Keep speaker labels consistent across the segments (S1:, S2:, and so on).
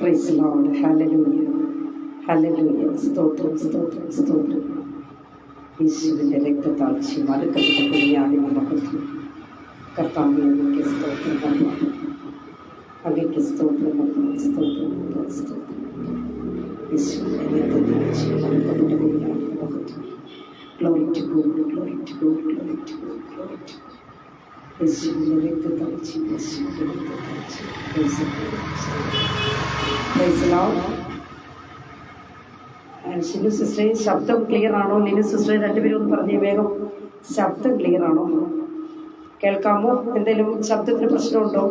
S1: Praise Lord hallelujah hallelujah സ്തോത്രം സ്തോത്രം സ്തോത്രം യേശുവിൻ്റെ രക്തത്താഴ്ച മറുക്കപ്പെട്ട കുഞ്ഞാടിന് മഹത്വം കർത്താവിനെ അങ്ങേക്ക് സ്തോത്രം നൽകാം അങ്ങേക്ക് സ്തോത്രം നൽകാം സ്തോത്രം നൽകാം സ്തോത്രം യേശുവിൻ്റെ രക്തത്താഴ്ച മറുക്കപ്പെട്ട കുഞ്ഞാടിന് മഹത്വം glory to God glory to God glory to God glory to യേശുവിൻ്റെ രക്തത്താഴ്ച യേശുവിൻ്റെ ഷിനു സിസ്റ്ററെ ശബ്ദം ക്ലിയർ ആണോ ലിനു സിസ്റ്റർ രണ്ടുപേരും ഒന്ന് പറഞ്ഞേ വേഗം ശബ്ദം ക്ലിയർ ആണോ കേൾക്കാമോ എന്തെങ്കിലും ശബ്ദത്തിന് പ്രശ്നമുണ്ടോ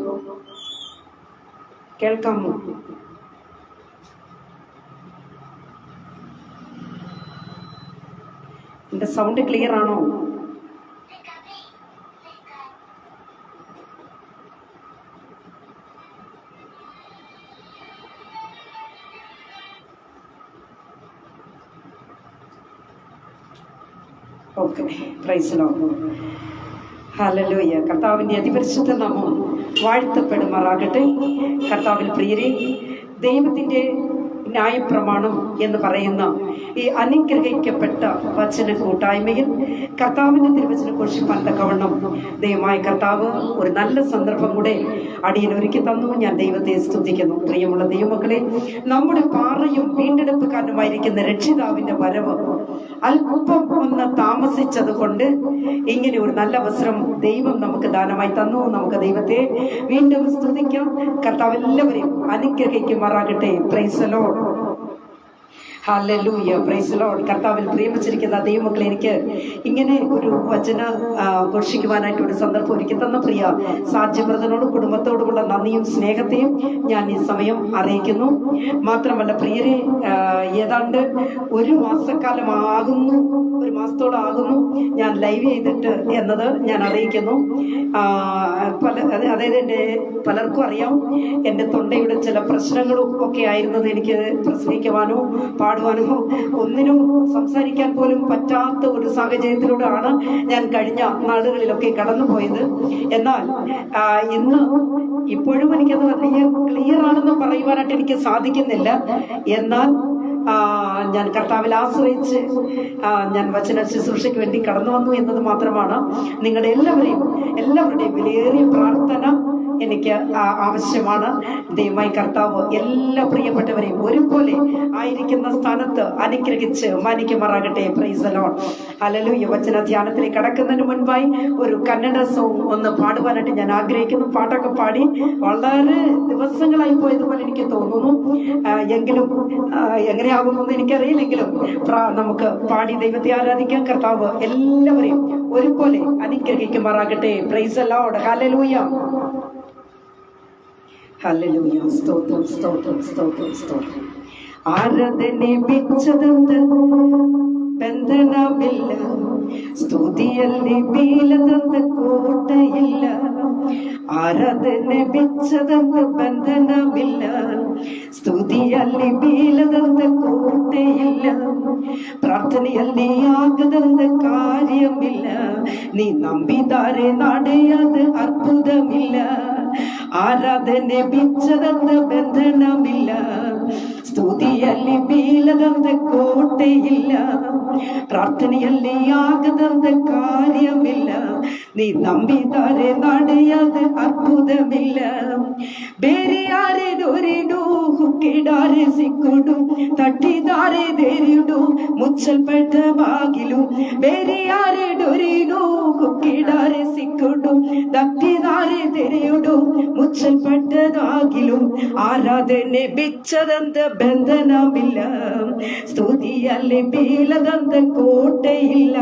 S1: കേൾക്കാമോ എന്റെ സൗണ്ട് ക്ലിയർ ആണോ? ഓക്കെ. പ്രൈസ് ഹല്ലേലൂയ കർത്താവിന്റെ അതിപരിശുദ്ധ നാമം വാഴ്ത്തപ്പെടുമാറാകട്ടെ. കർത്താവിൽ പ്രിയരെ ദൈവത്തിന്റെ ന്യായപ്രമാണം എന്ന് പറയുന്ന ഈ അനുഗ്രഹിക്കപ്പെട്ട വചന കൂട്ടായ്മയിൽ കർത്താവിന്റെ തിരുവചനം ഘോഷിപ്പാൻ തക്കവണ്ണം ദൈവമായ കർത്താവ് ഒരു നല്ല സന്ദർഭം കൂടെ അടിയിൽ ഒരുക്കി തന്നു. ഞാൻ ദൈവത്തെ സ്തുതിക്കുന്നു. പ്രിയമുള്ള ദൈവമക്കളെ നമ്മുടെ പാറയും വീണ്ടെടുപ്പുകാരനുമായിരിക്കുന്ന രക്ഷിതാവിന്റെ വരവ് അല്പം ഒന്ന് താമസിച്ചത് കൊണ്ട് ഇങ്ങനെ ഒരു നല്ല അവസരം ദൈവം നമുക്ക് ദാനമായി തന്നു. നമുക്ക് ദൈവത്തെ വീണ്ടും സ്തുതിക്കാം. കർത്താവ് എല്ലാവരെയും അനുഗ്രഹിക്കുമാറാകട്ടെ. പ്രൈസലോ ഹല്ലേലൂയ പ്രൈസ് ലോർഡ് കർത്താവിൽ പ്രിയമിച്ചിരിക്കുന്ന ദൈവമക്കളെ എനിക്ക് ഇങ്ങനെ ഒരു വചന ഘോഷിക്കുവാനായിട്ട് ഒരു സന്ദർഭം ഒരുക്കി തന്ന പ്രിയ സാധ്യബ്രതനോടും കുടുംബത്തോടുമുള്ള നന്ദിയും സ്നേഹത്തെയും ഞാൻ ഈ സമയം അറിയിക്കുന്നു. മാത്രമല്ല പ്രിയരെ ഏതാണ്ട് ഒരു മാസക്കാലം ആകുന്നു ഒരു മാസത്തോളം ആകുന്നു ഞാൻ ലൈവ് ചെയ്തിട്ട് എന്നത് ഞാൻ അറിയിക്കുന്നു. പല അതായത് എന്റെ പലർക്കും അറിയാം. എന്റെ തൊണ്ടയുടെ ചില പ്രശ്നങ്ങളും ഒക്കെ ആയിരുന്നത് എനിക്ക് പ്രസംഗിക്കുവാനോ പാടുവാനോ ഒന്നിനും സംസാരിക്കാൻ പോലും പറ്റാത്ത ഒരു സാഹചര്യത്തിലൂടെയാണ് ഞാൻ കഴിഞ്ഞ നാടുകളിലൊക്കെ കടന്നുപോയത്. എന്നാൽ ഇന്ന് ഇപ്പോഴും എനിക്കത് വലിയ ക്ലിയർ ആണെന്ന് പറയുവാനായിട്ട് എനിക്ക് സാധിക്കുന്നില്ല. എന്നാൽ ഞാൻ കർത്താവിൽ ആശ്രയിച്ച് ഞാൻ വചന ശുശ്രൂഷയ്ക്ക് വേണ്ടി കടന്നു വന്നു എന്നത് മാത്രമാണ് നിങ്ങളുടെ എല്ലാവരെയും എല്ലാവരുടെയും വിലയേറിയ പ്രാർത്ഥന എനിക്ക് ആവശ്യമാണ്. ദൈവമായി കർത്താവ് എല്ലാ പ്രിയപ്പെട്ടവരെയും ഒരുപോലെ ആയിരിക്കുന്ന സ്ഥാനത്ത് അനുഗ്രഹിച്ച് മാനിക്കുമാറാകട്ടെ പ്രൈസലോൺ അലലു യുവചന ധ്യാനത്തിലേക്ക് കടക്കുന്നതിന് മുൻപായി ഒരു കന്നഡ സോങ് ഒന്ന് പാടുവാനായിട്ട് ഞാൻ ആഗ്രഹിക്കുന്നു. പാട്ടൊക്കെ പാടി വളരെ ദിവസങ്ങളായി പോയതുപോലെ എനിക്ക് തോന്നുന്നു. എങ്കിലും എങ്ങനെയാകുമെന്ന് എനിക്കറിയില്ലെങ്കിലും നമുക്ക് പാടി ദൈവത്തെ ആരാധിക്കാൻ കർത്താവ് എല്ലാവരെയും ഒരുപോലെ അനുഗ്രഹിക്കുമാറാകട്ടെ. Praise the Lord hallelujah hallelujah. സ്തോത്രം സ്തോത്രം സ്തോത്രം സ്തോത്രം. ആരാധനെ പിച്ചതെന്ത് ബന്ധനമില്ല. സ്തുതിയല്ലേ പീലതെന്ത് കോട്ടയില്ല. ആരാധനെ പിച്ചതെന്ത് ബന്ധനമില്ല. സ്തുതിയല്ലേ പീലതെന്ത് കോട്ടയില്ല. പ്രാർത്ഥനയല്ലേ ആകതെന്ത് കാര്യമില്ല. നീ നമ്പിതാരെ നടയത് അത്ഭുതമില്ല. ആരാധന്റെ പിച്ചതെന്ന് ബന്ധനമില്ല. സ്തുതിയല്ലി ബീലതെന്ന് കോട്ടയില്ല. പ്രാർത്ഥനയല്ലി ആകതെന്ന് കാര്യമില്ല. ಕಾರ್ಯವಿಲ್ಲ ನೀ ನಂಬಿದರೆ ನಡೆಯದ ಅದ್ಭುತವಿಲ್ಲ ಬೇರೆ ಯಾರೇ ದೊರೆಡು ಹುಕ್ಕಿಡಾರೆ ಸಿಕ್ಕುಡು ತಟ್ಟಿದಾರೆ ದೇರಿಡು ಮುಚ್ಚಲ್ಪಟ್ಟ ಬಾಗಿಲು ಬೇರೆ ಯಾರೇ ಡೊರಿಡು ಹುಕ್ಕಿಡಾರೆ ಸಿಕ್ಕುಡು ತಟ್ಟಿದಾರೆ ತೆರೆಯುಡು ಮುಚ್ಚಲ್ಪಟ್ಟದಾಗಿಲು ಆರಾಧನೆ ಬಿಚ್ಚದಂತ ಬಂಧನವಿಲ್ಲ ಸ್ತುತಿಯಲ್ಲಿ ಬೀಳದಂತ ಕೋಟೆ ಇಲ್ಲ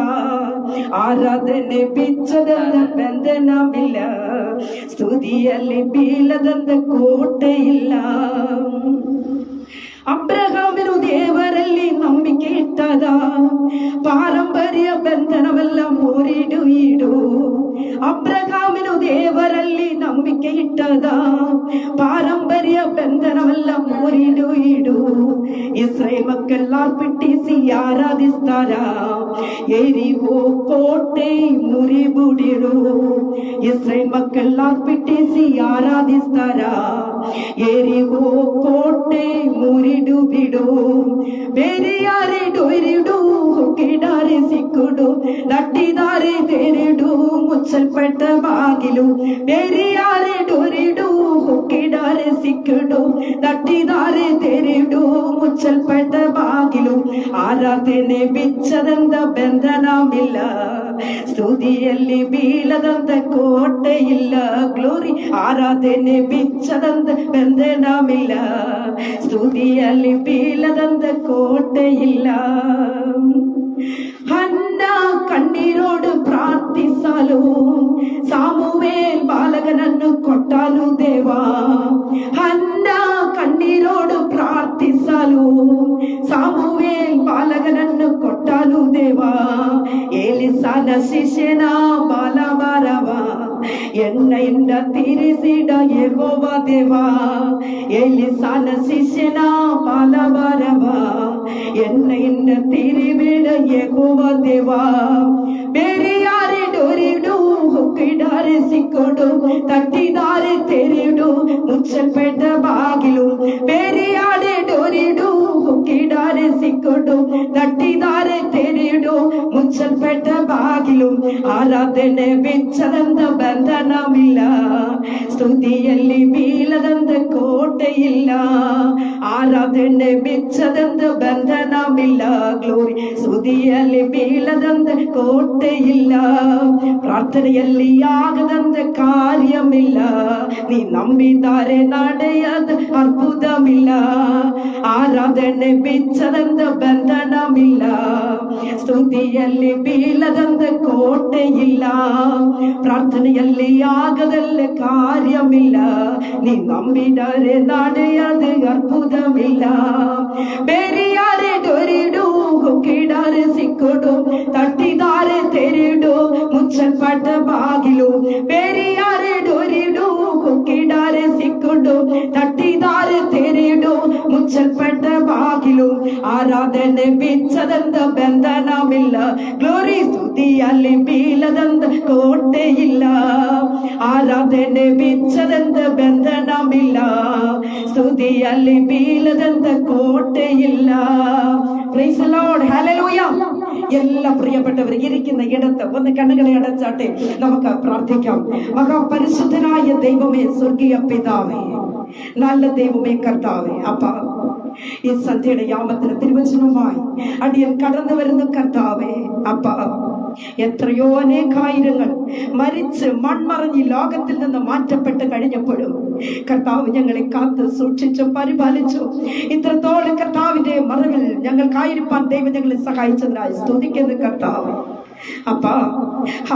S1: ಆರಾಧನೆ ಬಿಚ್ಚದಂತ ಬಂಧನವಿಲ್ಲ ಸ್ತುತಿಯಲ್ಲಿ ಬೀಳದಂತ ಕೋಟೆ ಇಲ್ಲ ಅಬ್ರಹಾಮಿರು ದೇವರಲ್ಲಿ ನಂಬಿಕೆ ಇಟ್ಟದ ಪಾರಂಪರ್ಯ ಬಂಧನವೆಲ್ಲ ಮುರಿಡು ಇಡು ಅಬ್ರಹಾಮಿನು പിടിസി ആരാധിസ്താര എരിവോ കോട്ടൈ മുറിവുടിടൂ ഇസ്രൈൽ മക്കൾ ആർപ്പിട്ടേസി ആരാധിസ്താര എരിവോ കോട്ടൈ മുറിടുവിടൂ. പെരിയാറിടുരിടൂ బిడు ಬೇರೆಯಾರೆ ಡೊಯ್ರಿಡು ಹುಕ್ಕಿಡಾರೆ ಸಿಕ್ಕುಡು ನಟ್ಟಿದಾರೆ ತೆರೆಡು ಮುಚ್ಚಲ್ಪಟ್ಟ ಬಾಗಿಲು ಬೇರೆಯಾರೆ ಡೊರಿಡು ಹುಕ್ಕಿಡಾರೆ ಸಿಕ್ಕುಡು ನಟ್ಟಿದಾರೆ ತೆರೆಡು ಮುಚ್ಚಲ್ಪಟ್ಟ ಬಾಗಿಲು ಆರಾಧನೆ ಬಿಚ್ಚದಂತ ಬಂಧನವಿಲ್ಲ ಸ್ತುತಿಯಲ್ಲಿ ಬೀಳದಂತ ಕೋಟೆ ಇಲ್ಲ ಗ್ಲೋರಿ ಆರಾಧನೆ ಬಿಚ್ಚದಂತ ಬಂಧನವಿಲ್ಲ ಸ್ತುತಿಯಲ್ಲಿ ಬೀಳದಂತ ದೇವಾ ಸಾಲ ಶಿಷ್ಯನ ಬಾಲವರವ, ಎಣ್ಣೆಯಿಂದ ತೀರಿಸಿಡ ದೇವಾ. ಸಾಲ ಶಿಷ್ಯನ ಬಾಲವರವ, ಎಣ್ಣೆಯಿಂದ ತೀರಿಬಿಡ ದೇವಾ. ಬೇರೆ ಯಾರೇ ಡೋರಿಡು, ಹುಕ್ಕಿಡಾರೆ ಸಿಕ್ಕೊಡು, ತಟ್ಟಿದಾರೆ ತೆರಿಡು, ಮುಚ್ಚಲ್ಪಟ್ಟ ಬಾಗಿಲು. ಬೇರೆ ಯಾರೇ ಡೋರಿಡು, ಹುಕ್ಕಿಡಾರೆ ಸಿಕ್ಕೊಡು, ತಟ್ಟಿದಾರೆ വീണ്ടും മുച്ചപ്പെട്ട ബാഗിലും ആരാധന വെച്ചതെന്ത ബന്ധനമില്ല. സ്തുതിയല്ലി വീലതെന്ത കോട്ടയില്ല. ആരാധന വെച്ചതെന്ത ബന്ധനമില്ല. ഗ്ലോറി സ്തുതിയല്ലി വീലതെന്ത കോട്ടയില്ല. പ്രാർത്ഥനയല്ലി ആകതെന്ത കാര്യമില്ല. നീ നമ്പിതാരെ നടയത് അത്ഭുതമില്ല. ആരാധന വെച്ചതെന്ത ബന്ധനമില്ല. സ്തു ಸ್ತುತಿಯಲ್ಲಿ ಬೀಳದಂತ ಕೋಟೆ ಇಲ್ಲ ಪ್ರಾರ್ಥನೆಯಲ್ಲಿ ಆಗದಲ್ಲ ಕಾರ್ಯಮಿಲ್ಲ ನೀ ನಂಬಿದರೆ ನಡೆಯದ ಅದ್ಭುತವಿಲ್ಲ ಬೇರೆ ಯಾರೇ ಡೊರಿಡು ಹುಕ್ಕಿಡಾರೆ ಸಿಕ್ಕುಡು ತಟ್ಟಿದಾರೆ ತೆರೆಡು ಮುಚ್ಚಲ್ಪಟ್ಟ ಬಾಗಿಲು ആരാധന വെച്ചതെന്ത് ബന്ധനമില്ല. ഗ്ലോറി സ്തുതി അലിമീലതെന്ത് കോട്ടയില്ല. ആരാധന വെച്ചതെന്ത് ബന്ധനമില്ല. സ്തുതി അലിമീലതെന്ത് കോട്ടയില്ല. എല്ലാ പ്രിയപ്പെട്ടവർ ഇരിക്കുന്ന ഇടത്ത് ഒന്ന് കണ്ണുകളെ അടച്ചാട്ടെ. നമുക്ക് പ്രാർത്ഥിക്കാം. മഹാപരിശുദ്ധനായ ദൈവമേ സ്വർഗീയ പിതാവേ. നല്ല ദൈവമേ കർത്താവേ. അപ്പ ഈ സന്ധ്യയുടെ യാമത്തിന് തിരുവചനവുമായി അടിയൻ കടന്നു വരുന്ന കർത്താവേ അപ്പ. എത്രയോ അനേകായിരങ്ങൾ മരിച്ച് മൺമറഞ്ഞ് ലോകത്തിൽ നിന്ന് മാറ്റപ്പെട്ട് കഴിഞ്ഞപ്പോഴും കർത്താവ് ഞങ്ങളെ കാത്ത് സൂക്ഷിച്ചു പരിപാലിച്ചു. ഇത്രത്തോളം കർത്താവിന്റെ മറവിൽ ഞങ്ങൾക്കായിരിക്കാൻ ദൈവം ഞങ്ങളെ സഹായിച്ചതിനായി സ്തുതിക്കുന്ന കർത്താവ്. അപ്പ.